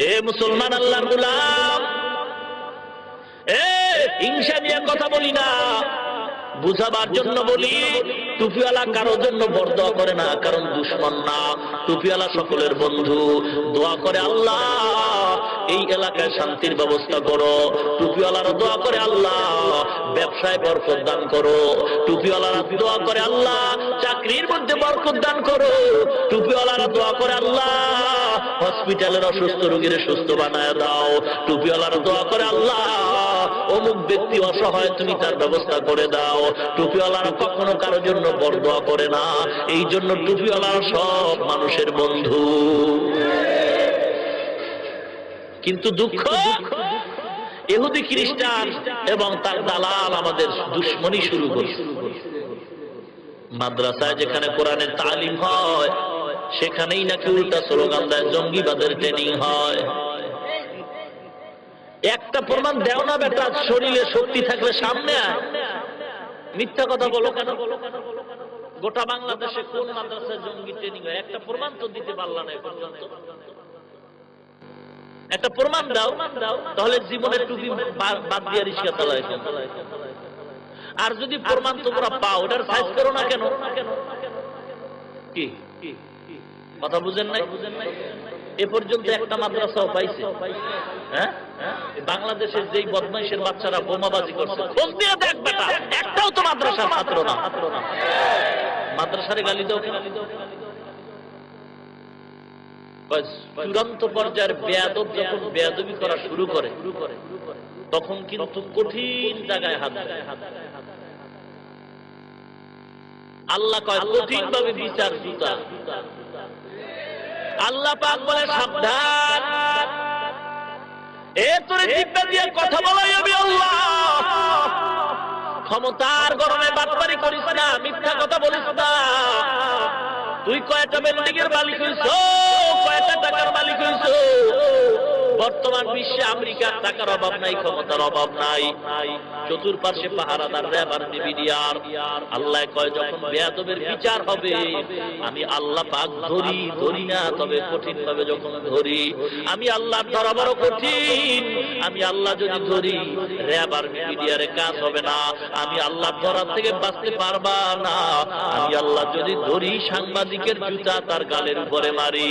এ মুসলমান আল্লাহর গুলাম। এ হিংসা নিয়ে কথা বলি না। বুঝাবার জন্য বলি, টুপিওয়ালা কারোর জন্য বরদোয়া করে না, কারণ দুশ্মন না। টুপিওয়ালা সকলের বন্ধু। দোয়া করে আল্লাহ। এই এলাকায় শান্তির ব্যবস্থা করো। টুপিওয়ালারা দোয়া করে আল্লাহ, ব্যবসায় বরকত দান করো। টুপিওয়ালারা দোয়া করে আল্লাহ, চাকরির মধ্যে বরকত দান করো। টুপিওয়ালারা দোয়া করে আল্লাহ, হসপিটালের অসুস্থ রোগীর সুস্থ বানায় দাও। টুপিওয়ালারা দোয়া করে আল্লাহ, অমুক ব্যক্তি অসহায়, তুমি তার ব্যবস্থা করে দাও। টুপিওয়ালারা কখনো কারও জন্য বরদোয়া করে না। এই জন্য টুপিওয়ালারা সব মানুষের বন্ধু। কিন্তু দুঃখ এহুদি খ্রিস্টান এবং তার দালাল আমাদের দুশ্মনী শুরু করছে মাদ্রাসায় যেখানে কোরআনের তালিম হয়, সেখানেই নাকি উল্টা স্লোগান দেয়, জঙ্গিবাদের ট্রেনিং হয়। একটা প্রমাণ দেও না বেটা, শরীরে শক্তি থাকলে সামনে মিথ্যা কথা বলো কেন? গোটা বাংলাদেশে কোন মাদ্রাসায় জঙ্গি ট্রেনিং হয়? একটা প্রমাণ তো দিতে পারলা না একটা প্রমাণ দাও তাহলে জীবনের টুপি বাদ দিয়ে রিক্সা চালায় আর যদি প্রমাণ তোমরা পাও ওটার সাইজ করো না কেন? কি? কথা বুঝেন নাই? এ পর্যন্ত একটা মাদ্রাসাও পাইছে। হ্যাঁ? বাংলাদেশের যেই বদমাইশের বাচ্চারা বোমাবাজি করছে একটাও তো মাদ্রাসার ছাত্র না। মাদ্রাসারে গালি দাও কেন? বাস, চূড়ান্ত পর্যায়ের বেয়াদব যখন বেয়াদবি করা শুরু করে তখন কিন্তু কঠিন জায়গায় হাত আল্লাহ কয় কঠিন ভাবে বিচার জুতা। আল্লাহ পাক বলে সাবধান। এ তোরে জিব্বা দিয়ে কথা বলাই আমি আল্লাহ। ক্ষমতার গরমে বাটপারি করিস না মিথ্যা কথা বলিস না। তুই কয়টা বিল্ডিং এর মালিক হইছ কয়টা টাকার মালিক হইছ বর্তমান বিশ্বে আমেরিকার টাকার অভাব নাই, ক্ষমতার অভাব নাই। চতুর্পাশে পাহারাদার র্যাবার আল্লাহ কয়, যখন বেয়াদবের বিচার হবে, আমি আল্লাহ পাক ধরি ধরি না, তবে কঠিন ভাবে যখন ধরি, আমি আল্লাহ ধরা কঠিন, আমি আল্লাহ যদি ধরি র্যাবার বিবিডিআরে কাজ হবে না, আমি আল্লাহ ধরার থেকে বাঁচতে পারবা না, আমি আল্লাহ যদি ধরি, সাংবাদিকের জুতা তার গালের উপরে মারি।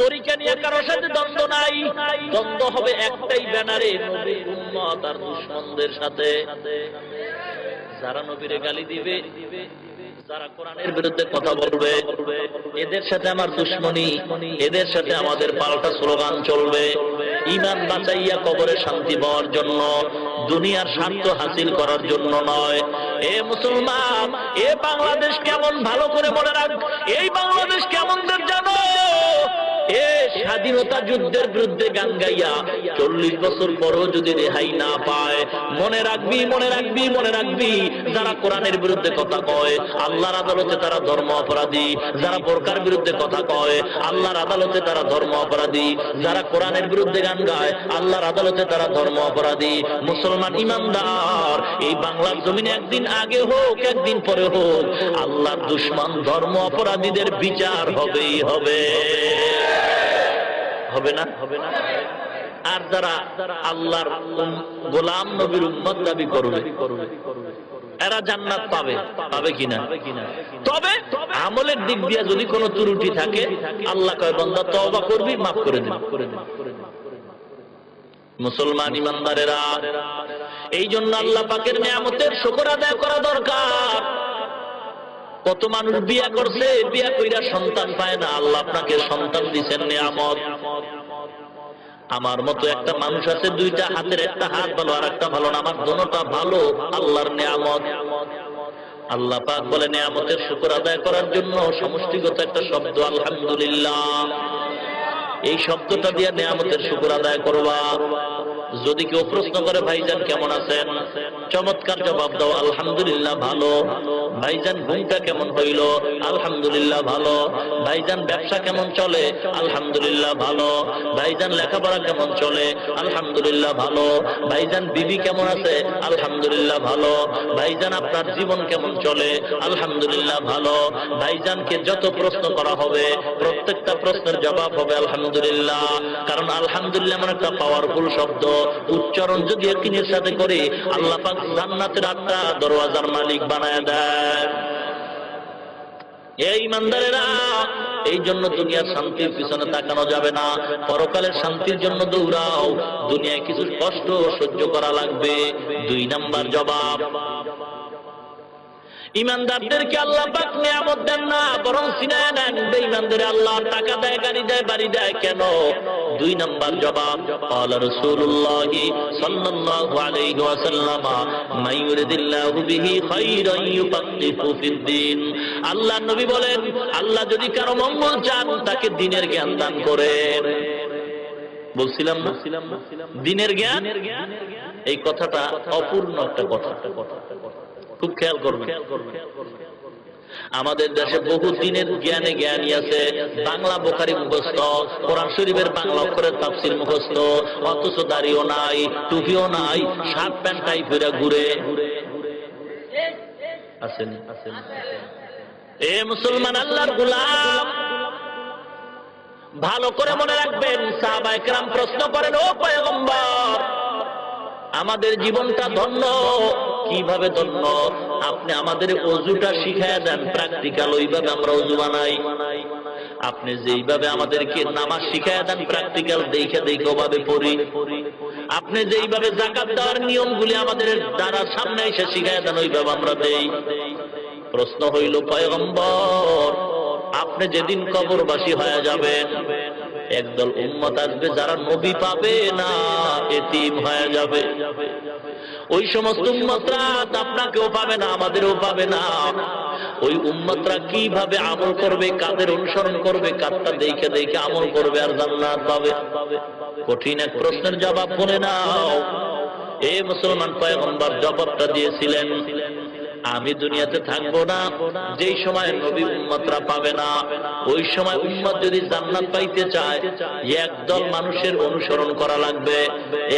তরিকা নিয়ে কারোর সাথে দ্বন্দ্ব নাই। দ্বন্দ্ব হবে একটাই ব্যানারে নবীর উম্মত আর দুশ্মনদের সাথে। যারা নবীরে গালি দিবে যারা কোরআনের বিরুদ্ধে কথা বলবে এদের সাথে আমার দুশ্মনী এদের সাথে আমাদের পাল্টা স্লোগান চলবে। ইমান বাঁচাইয়া কবরে শান্তি পাওয়ার জন্য দুনিয়ার স্বার্থ হাসিল করার জন্য নয়। এ মুসলমান এ বাংলাদেশ কেমন ভালো করে মনে রাখ এই বাংলাদেশ কেমন জানো? স্বাধীনতা যুদ্ধের বিরুদ্ধে গান গাইয়া চল্লিশ বছর পরও যদি রেহাই না পায়, মনে রাখবি মনে রাখবি মনে রাখবি, যারা কোরআনের বিরুদ্ধে কথা কয়, আল্লাহর আদালতে তারা ধর্ম অপরাধী, যারা বোরকার বিরুদ্ধে কথা কয়, আল্লাহর আদালতে তারা ধর্ম অপরাধী, যারা কোরআনের বিরুদ্ধে গান গায়, আল্লাহর আদালতে তারা ধর্ম অপরাধী। মুসলমান ইমানদার, এই বাংলার জমিনে একদিন আগে হোক, একদিন পরে হোক, আল্লাহর দুশ্মন ধর্ম অপরাধীদের বিচার হবেই হবে। হবে না? হবে না আর যারা আল্লাহর গোলাম নবীর উম্মত দাবি করবে, এরা জান্নাত পাবে পাবে কিনা? তবে আমলের দিক দিয়ে যদি কোনো ত্রুটি থাকে, আল্লাহ কয়, বন্দা, তওবা করবি, মাফ করে দিন মুসলমান ইমানদারেরা এই জন্য আল্লাহ পাকের নিয়ামতের শুকর আদায় করা দরকার। কত মানুষ বিয়া করছে, বিয়া কইরা সন্তান পায় না। আল্লাহ আপনাকে সন্তান দিচ্ছেন নিয়ামত। আমার মতো একটা মানুষ আছে, দুইটা হাতের একটা হাত ভালো আর একটা ভালো না। আমার দোনোটা ভালো, আল্লাহর নিয়ামত। আল্লাহ পাক বলে, নিয়ামতের শুকর আদায় করার জন্য সমষ্টিগত একটা শব্দ, আলহামদুলিল্লাহ। এই শব্দটা দিয়ে নিয়ামতের শুকর আদায় করবা। যদি কেউ প্রশ্ন করে, ভাইজান কেমন আছেন? চমৎকার জবাব দাও, আলহামদুলিল্লাহ, ভালো। ভাইজান ঘুমটা কেমন হইল? আলহামদুলিল্লাহ ভালো। ভাইজান ব্যবসা কেমন চলে? আলহামদুলিল্লাহ ভালো। ভাইজান লেখাপড়া কেমন চলে? আলহামদুলিল্লাহ ভালো। ভাইজান বিবি কেমন আছে? আলহামদুলিল্লাহ ভালো। ভাইজান আপনার জীবন কেমন চলে? আলহামদুলিল্লাহ ভালো। ভাইজানকে যত প্রশ্ন করা হবে, প্রত্যেকটা প্রশ্নের জবাব হবে আলহামদুলিল্লাহ। কারণ আলহামদুলিল্লাহ এমন একটা পাওয়ারফুল শব্দ। উচ্চারণ যদি একিনের সাথে করি, আল্লাহ পাক জান্নাতের আটটা দরওয়াজার মালিক বানায় দেয়। এই ইমানদারেরা, এই জন্য দুনিয়ার শান্তির পিছনে তাকানো যাবে না। পরকালের শান্তির জন্য দৌড়াও। দুনিয়ায় কিছু কষ্ট সহ্য করা লাগবে। দুই নাম্বার জবাব। ইমানদারদেরকে আল্লাহ পাক নিয়ামত দেন না বরং সিনায় নেন বেঈমানদের আল্লাহ টাকা দেয় গাড়ি দেয় বাড়ি দেয় কেন দুই নাম্বার জবাব قال رسول الله صلى الله عليه وسلم من يريد الله به خيرا يفقهه في الدين আল্লাহ নবী বলেন আল্লাহ যদি কারো মঙ্গল চান তাকে দিনের জ্ঞান দান করেন বলছিলাম না দিনের জ্ঞান এই কথাটা অপূর্ণ একটা কথা খুব খেয়াল করবেন। আমাদের দেশে বহু দিনের জ্ঞানে জ্ঞানী আছে। বাংলা বোখারি মুখস্থ, কোরআন শরীফের বাংলা অক্ষরের তাফসির মুখস্থ, অথচ দাড়িও নাই, টুপিও নাই, শার্ট প্যান্ট টাই ফিরে ঘুরে। এ মুসলমান আল্লাহর গুলাম। ভালো করে মনে রাখবেন প্রশ্ন করেন, ও পয়গম্বর, আমাদের জীবনটা ধন্য। কীভাবে ধন্য? আপনি আমাদের অজুটা শিখায় দেন প্র্যাকটিক্যাল ওইভাবে আমরা অজু বানাই। আপনি যেইভাবে আমাদেরকে নামাজ শিখায় দেন প্র্যাকটিক্যাল দেখে দেখে ওভাবে পড়ি। আপনি যেইভাবে জাকাত দেওয়ার নিয়মগুলি আমাদের দ্বারা সামনে এসে শিখায় দেন, ওইভাবে আমরা দেই। প্রশ্ন হইল, পয়গম্বর, আপনি যেদিন কবরবাসী হয়ে যাবেন একদল উম্মত আসবে, যারা নবী পাবে না, এতিম হয়ে যাবে। ওই সমস্ত উম্মতরা আপনাকেও পাবে না, আমাদেরও পাবে না। ওই উম্মতরা কীভাবে আমল করবে, কাদের অনুসরণ করবে কাদটা দেখে দেখে আমল করবে আর জান্নাত পাবে। কঠিন এক প্রশ্নের জবাব বলে নাও। এ মুসলমান পয়গম্বর, জবাবটা দিয়েছিলেন। আমি দুনিয়াতে থাকব না, যেই সময় নবী উম্মতরা পাবে না, ওই সময় উম্মত যদি জান্নাত পাইতে চায়, একদল মানুষের অনুসরণ করা লাগবে,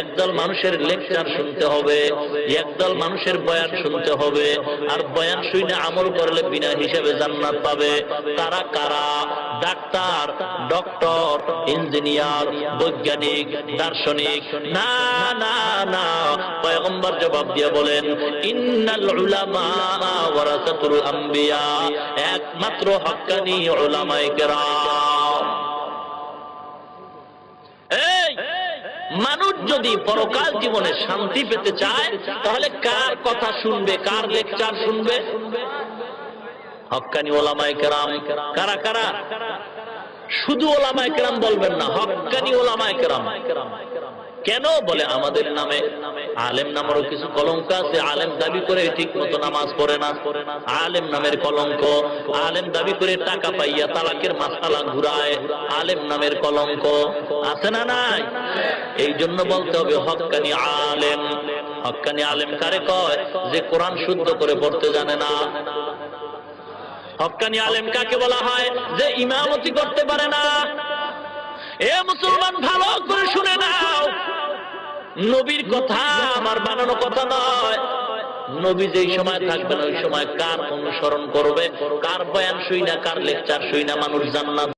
একদল মানুষের লেকচার শুনতে হবে, একদল মানুষের বয়ান শুনতে হবে, আর বয়ান শুনে আমল করলে বিনা হিসেবে জান্নাত পাবে। তারা কারা? ডাক্তার, ডক্টর, ইঞ্জিনিয়ার, বৈজ্ঞানিক, দার্শনিক। না না না। পয়গম্বর জবাব দিয়ে বলেন, ইন্নাল উলামা ওয়ারাসাতুল আম্বিয়া একমাত্র হক্কানি উলামায়ে কেরাম। এই, মানুষ যদি পরকাল জীবনে শান্তি পেতে চায়, তাহলে কার কথা শুনবে, কার লেকচার শুনবে? হক্কানি ওলামায়ে কেরাম। কারা কারা? শুধু ওলামায়ে কেরাম বলবেন না হক্কানি ওলামায়ে কেরাম। কেন? বলে আমাদের নামে। আলেম নামেরও কিছু কলঙ্ক আছে, আলেম দাবি করে ঠিক মতো নামাজ পড়ে না। আলেম নামের কলঙ্ক, আলেম দাবি করে টাকা পাইয়া তালাকের মাসালা ঘুরায়, আলেম নামের কলঙ্ক। আছে না নাই? এই জন্য বলতে হবে, হকানি আলেম। হকানি আলেম কারে কয়? যে কোরআন শুদ্ধ করে পড়তে জানে না। হক্কানি আলেম কাকে বলা হয়? যে ইমামতি করতে পারে না। এ মুসলমান ভালো করে শুনে নাও। নবীর কথা আমার বানানো কথা নয়। নবী যেই সময় থাকবেন, ওই সময় কার অনুসরণ করবে? কার বয়ান শুই না, কার লেকচার শুই না, মানুষ জান্নাত